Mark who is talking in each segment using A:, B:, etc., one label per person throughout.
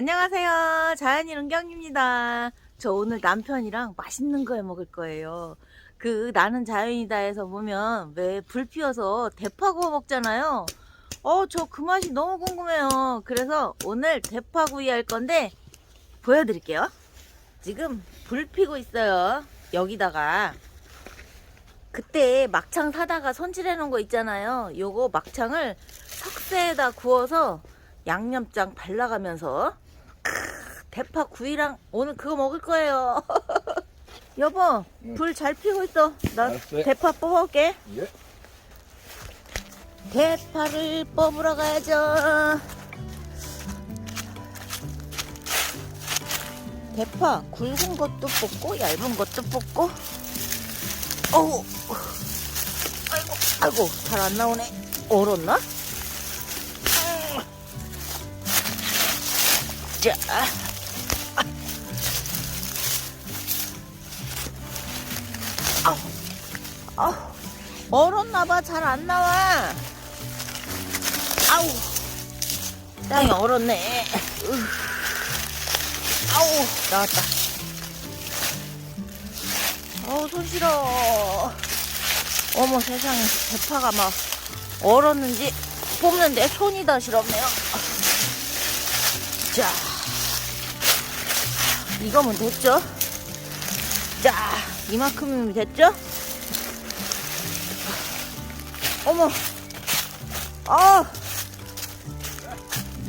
A: 안녕하세요. 자연이 은경입니다. 저 오늘 남편이랑 맛있는 거 해 먹을 거예요. 그 나는 자연이다에서 보면 왜 불 피워서 대파 구워 먹잖아요. 어, 저 그 맛이 너무 궁금해요. 그래서 오늘 대파 구이 할 건데 보여드릴게요. 지금 불 피고 있어요. 여기다가 그때 막창 사다가 손질해 놓은 거 있잖아요. 요거 막창을 석쇠에다 구워서 양념장 발라가면서 크, 대파 구이랑 오늘 그거 먹을 거예요. 여보,
B: 응.
A: 불잘 피고 있어. 나
B: 알았어요.
A: 대파 뽑아올게.
B: 예.
A: 대파를 뽑으러 가야죠. 대파 굵은 것도 뽑고 얇은 것도 뽑고. 어우, 아이고, 아이고, 잘 안 나오네. 얼었나? 자. 아우, 얼었나봐. 잘 안 나와. 아우, 땅이 얼었네. 으. 아우, 나왔다. 어우, 손 시려. 어머, 세상에. 대파가 막 얼었는지 뽑는데 손이 다 시렵네요. 자, 이거면 됐죠? 자, 이만큼이면 됐죠? 어머, 아,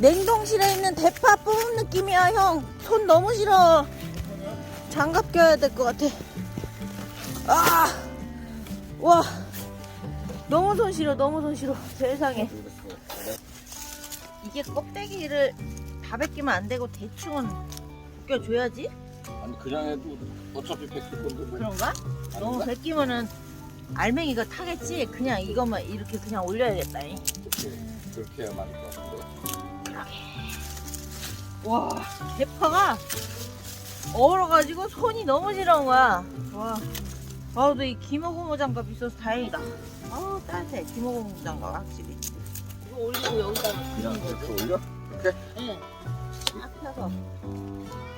A: 냉동실에 있는 대파 뽑은 느낌이야, 형. 손 너무 싫어. 장갑 껴야 될 것 같아. 아, 와, 너무 손 싫어, 너무 손 싫어. 세상에. 이게 껍데기를 다 벗기면 안 되고 대충은 벗겨줘야지?
B: 아니 그냥 해도 어차피 뺏길 건데 뭐.
A: 그런가? 너무 벗기면은 알맹이가 타겠지? 그냥 이것만 이렇게 그냥 올려야겠다. 잉.
B: 그렇게 그렇게 해야 맞을 것 같은데.
A: 와, 대파가 얼어가지고 손이 너무 지러운 거야. 와. 아우, 너이 기모고모 장갑 있어서 다행이다. 아우, 따뜻해. 기모고모 장갑, 확실히. 이거 올리고 여기다가
B: 그냥
A: 그냥 거지.
B: 이렇게 올려? 이렇게?
A: 응. 쫙 펴서.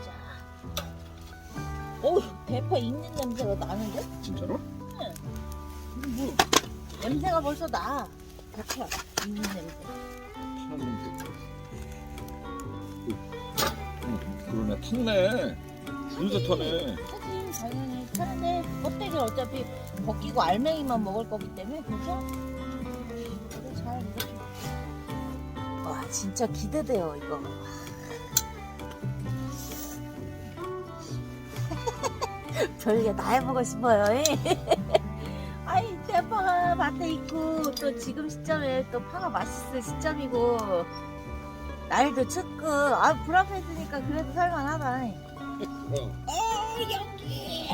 A: 자. 오, 대파 익는 냄새가 나는데?
B: 진짜로?
A: 뭐, 냄새가 벌써 나. 대파 익는 냄새.
B: 그러네 탔네. 진짜 타네.
A: 하지, 당연히 타는데 껍데기를 어차피 벗기고 알맹이만 먹을 거기 때문에 그래서 그래 잘 이렇게. 와, 진짜 기대돼요, 이거. 별게 다 해보고 싶어요. 밭에 있고, 또 지금 시점에 또 파가 맛있을 시점이고, 날도 춥고, 아, 불 앞에 있으니까 그래도 살만하다.
B: 어.
A: 어, 연기!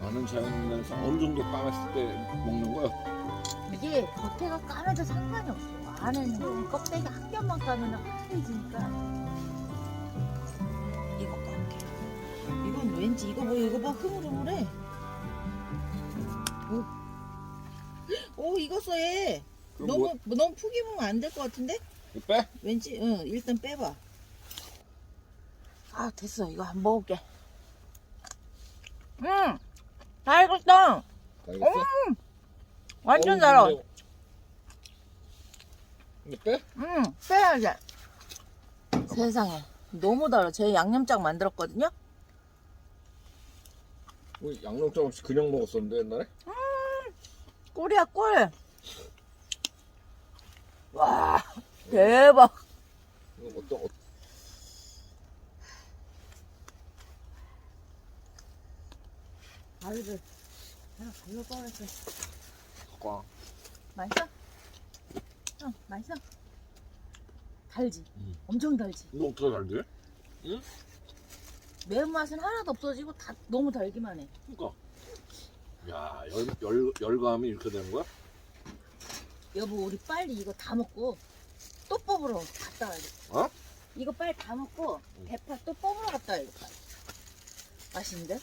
B: 나는 자연에서 어느 정도 까맸을 때 먹는 거야?
A: 이게 겉에가 까매도 상관이 없어. 안에는 껍데기 한 겹만 까면 하얘지니까. 왠지 이거 뭐 이거 봐 흐물흐물해. 오, 오 익었어 얘.
B: 그럼
A: 너무 너무 푹 익으면 안 될 것 같은데?
B: 뭐 빼?
A: 왠지 응 일단 빼봐. 아 됐어 이거 한번 먹을게. 음, 다 익었어.
B: 알겠어?
A: 완전
B: 어우,
A: 달아.
B: 근데- 빼?
A: 응, 빼야지. 세상에. 너무 달아. 제 양념장 만들었거든요?
B: 뭐 양념장 없이 그냥 먹었었는데 옛날에?
A: 꿀이야, 꿀. 와, 대박.
B: 이거 어떤 어,
A: 가위를 하나 갈로 뻔했어.
B: 꽝.
A: 맛있어? 응, 맛있어? 달지?
B: 음.
A: 엄청 달지?
B: 이거 어떻게 알지?
A: 매운맛은 하나도 없어지고 다 너무 달기만 해.
B: 그니까. 야, 열, 열, 열감이 이렇게 되는 거야?
A: 여보, 우리 빨리 이거 다 먹고 또 뽑으러 갔다 와야 돼.
B: 어?
A: 이거 빨리 다 먹고
B: 응.
A: 대파 또 뽑으러 갔다 와야겠다. 맛있는데?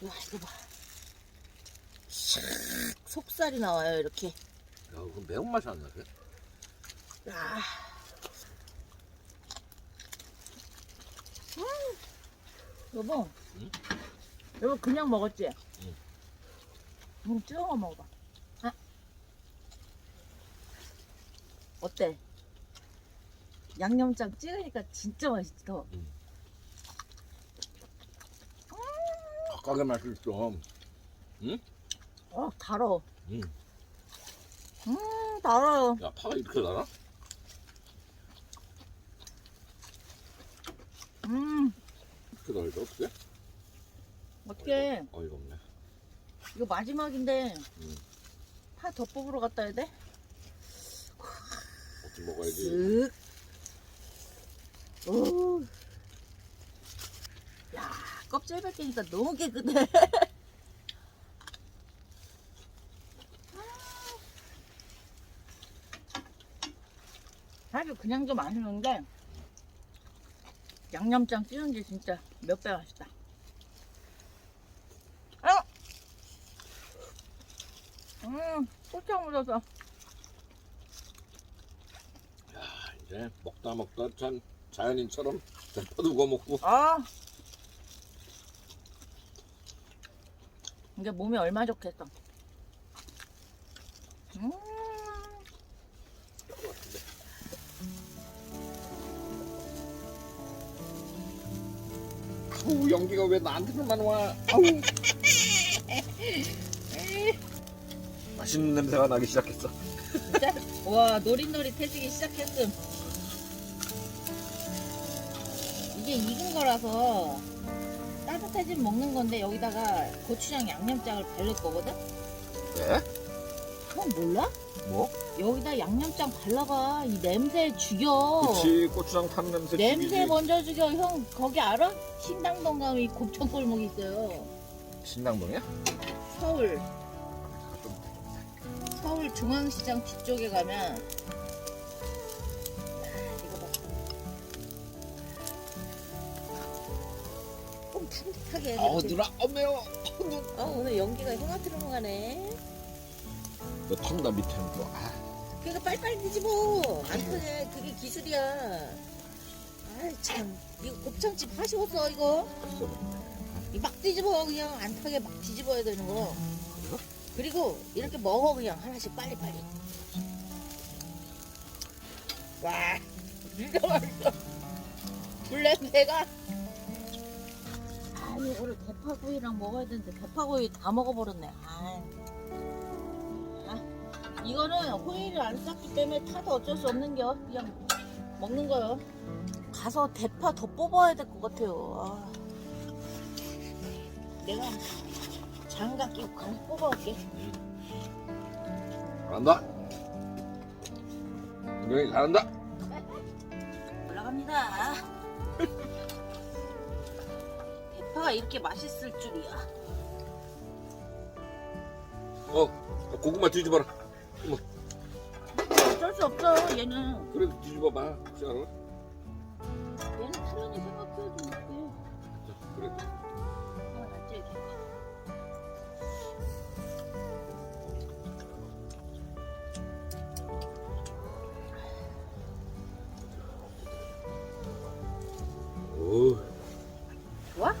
A: 와, 이거 봐. 샥 속살이 나와요 이렇게.
B: 야, 그 매운맛이 안 나게?
A: 야. 음. 여보.
B: 응?
A: 여보 그냥 먹었지?
B: 응.
A: 응, 찍어 먹어봐. 아. 어때? 양념장 찍으니까 진짜 맛있어.
B: 각각의 맛이 있어.
A: 어, 달어.
B: 음.
A: 음, 달아요.
B: 야, 파가 이렇게 달아?
A: 음,
B: 이렇게 달아, 어떻게?
A: 어떻게
B: 어이가 없네.
A: 이거 마지막인데
B: 음.
A: 파 더 뽑으러 갔다 와야 돼?
B: 어떻게 먹어야지?
A: 쓱. 오. 야, 껍질 벗기니까 너무 깨끗해. 사실 그냥 좀 맛있는데 양념장 찍은 게 진짜 몇 배 맛있다. 어? 음, 고추장 묻어서.
B: 야, 이제 먹다 먹다 참 자연인처럼 대파도 구워 먹고.
A: 아. 이게 몸에 얼마 좋겠어.
B: 아우, 연기가 왜 나한테만 와? 아우. 맛있는 냄새가 나기 시작했어.
A: 진짜? 와, 노릿노릿해지기 시작했음. 이게 익은 거라서 따뜻해지면 먹는 건데 여기다가 고추장 양념장을 바를 거거든?
B: 왜?
A: 그건 몰라?
B: 뭐?
A: 여기다 양념장 발라봐. 이 냄새 죽여.
B: 그치, 고추장 탄 냄새.
A: 냄새
B: 죽이지.
A: 먼저 죽여. 형, 거기 알아? 신당동 가면 이 곱창 골목 있어요.
B: 신당동이야?
A: 서울. 서울 중앙시장 뒤쪽에 가면 이거 봐. 좀 탕탕하게 해.
B: 아우, 누나, 어, 매워.
A: 아, 오늘 연기가 형한테로 가네.
B: 너 턴다, 밑에는 또. 아,
A: 그러니까 빨리빨리 뒤집어. 안 터네. 그게 기술이야. 아이, 참. 이거 곱창집 하시웠어, 이거.
B: 됐어.
A: 이막 뒤집어. 그냥 안 타게 막 뒤집어야 되는 거. 그리고 이렇게 먹어, 그냥 하나씩 빨리 빨리. 와, 진짜 맛있어. 물 냄새가. 아니, 오늘 대파구이랑 먹어야 되는데 대파구이 다 먹어버렸네. 아. 아, 이거는 호일을 안 쌌기 때문에 타도 어쩔 수 없는 겨. 그냥 먹는 거요. 가서 대파 더 뽑아야 될 것 같아요. 아. 내가 장갑 끼고 가서 뽑아올게.
B: 잘한다. 은경이 잘한다.
A: 올라갑니다. 대파가 이렇게 맛있을 줄이야.
B: 어, 고구마 뒤집어라.
A: 어쩔 수 없어. 얘는
B: 그래도 뒤집어봐. 진짜로.
A: 얘는 타연히 생각해야지 못해.
B: 그래.
A: 아, 낫지 이렇게.
B: 오,
A: 좋아?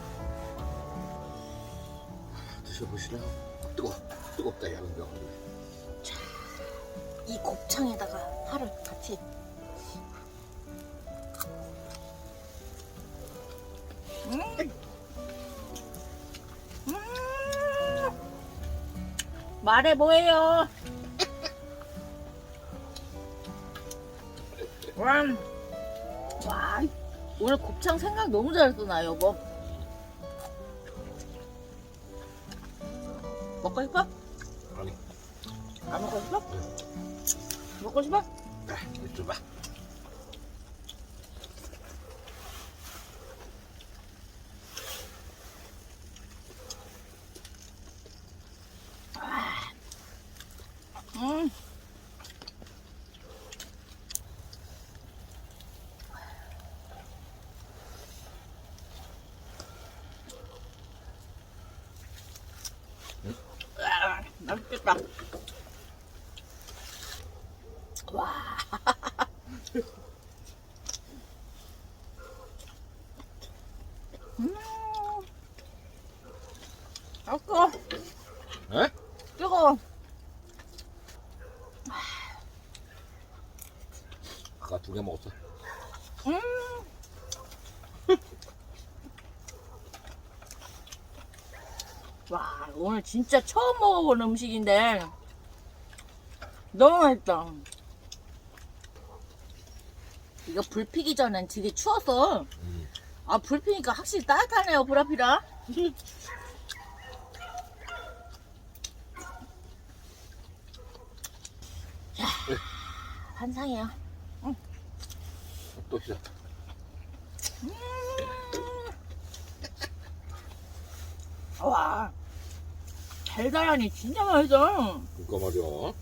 B: 드셔보시나? 뜨거, 뜨겁다, 야, 은경.
A: 이 곱창에다가 파를 같이. 음. 음. 말해 뭐예요? 와, 와, 오늘 곱창 생각 너무 잘했어 나 여보. 먹고 싶어?
B: 아니,
A: 안 먹고 싶어? 먹고 싶어?
B: 아, 이쪽 봐.
A: 음. 아, 맛있다. 와. 음. 아까
B: 에?
A: 뜨거워.
B: 아까 두 개 먹었어.
A: 음. 와, 오늘 진짜 처음 먹어본 음식인데 너무 맛있다. 이거 불 피기 전엔 되게 추웠어.
B: 음.
A: 아, 불 피니까 확실히 따뜻하네요, 보라피라. 환상이야.
B: 또 시작.
A: 와, 달달하니 진짜 맛있어.
B: 그거 말이야.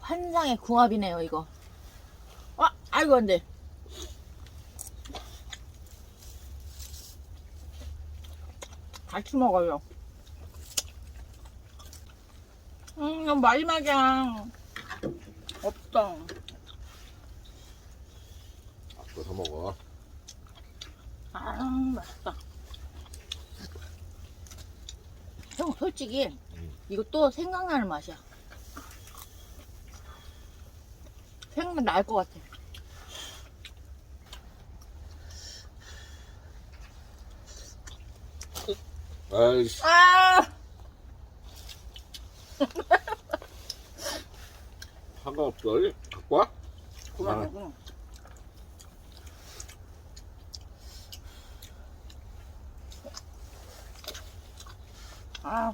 A: 환상의 궁합이네요, 이거. 아, 아이고, 안 돼. 같이 먹어요. 음, 이건 마지막이야. 없다.
B: 아껴서 먹어.
A: 아, 맛있다. 형, 솔직히,
B: 음.
A: 이거 또 생각나는 맛이야. 생각날 것 같아.
B: 아이씨.
A: 아!
B: 상관없어. 갖고 와?
A: 그만하고. 아,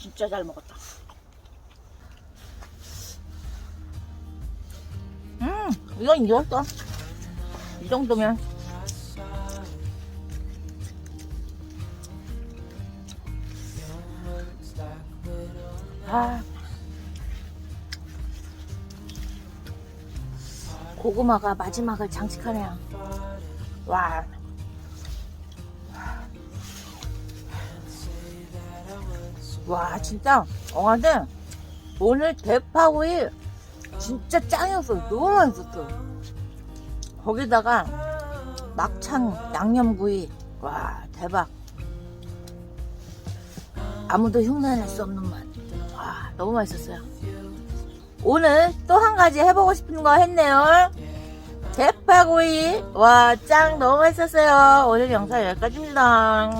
A: 진짜 잘 먹었다. 음, 이건 익었어. 이 정도면. 아. 고구마가 마지막을 장식하네요. 와. 와, 진짜, 엉아들, 오늘 대파구이 진짜 짱이었어. 너무 맛있었어. 거기다가 막창 양념구이. 와, 대박. 아무도 흉내낼 수 없는 맛. 와, 너무 맛있었어요. 오늘 또 한 가지 해보고 싶은 거 했네요. 대파구이. 와, 짱 너무 맛있었어요. 오늘 영상 여기까지입니다.